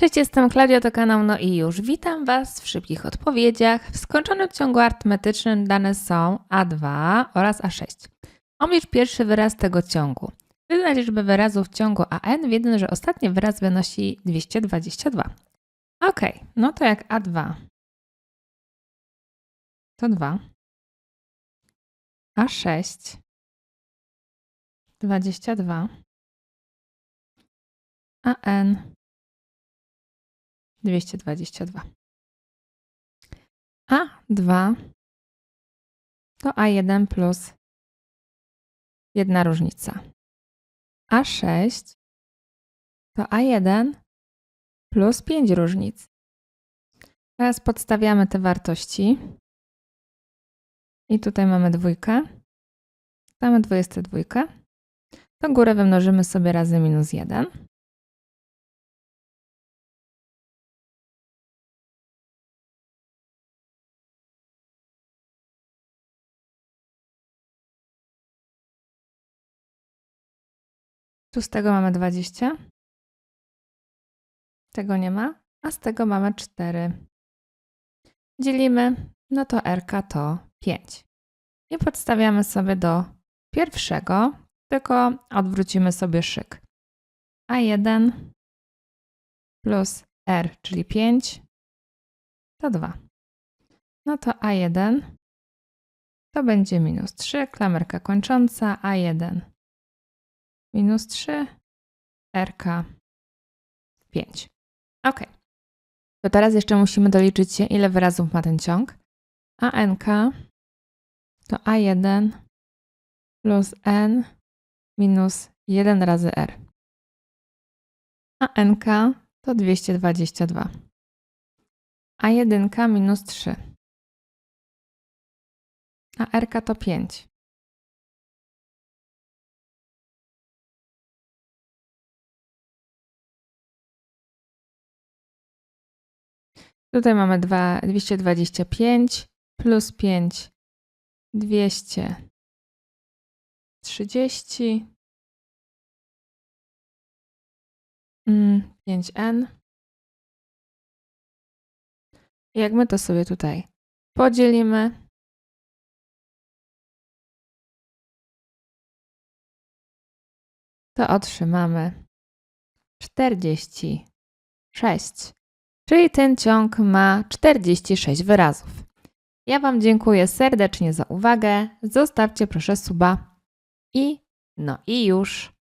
Cześć, jestem Klaudia, to kanał No i już. Witam Was w szybkich odpowiedziach. W skończonym ciągu arytmetycznym dane są A2 oraz A6. Omlicz pierwszy wyraz tego ciągu. Wyznacz liczbę wyrazów w ciągu AN, wiedząc, że ostatni wyraz wynosi 222. Ok, no to jak A2 to 2, A6 22, AN 222. A2 to A1 plus jedna różnica. A6 to A1 plus 5 różnic. Teraz podstawiamy te wartości. I tutaj mamy dwójkę. Mamy 22. To górę wymnożymy sobie razy minus 1. Tu z tego mamy 20. Tego nie ma, a z tego mamy 4. Dzielimy, no to RK to 5. I podstawiamy sobie do pierwszego, tylko odwrócimy sobie szyk. A1 plus R, czyli 5, to 2. No to A1 to będzie minus 3, klamerka kończąca, A1 minus 3, RK 5. Ok. To teraz jeszcze musimy doliczyć się, ile wyrazów ma ten ciąg. A NK to A1 plus N minus 1 razy R. A NK to 222. A 1 minus 3. A RK to 5. Tutaj mamy 2, 225 plus 5, 230, mm, 5n. Jak my to sobie tutaj podzielimy, to otrzymamy 46. Czyli ten ciąg ma 46 wyrazów. Ja Wam dziękuję serdecznie za uwagę. Zostawcie proszę suba i no i już.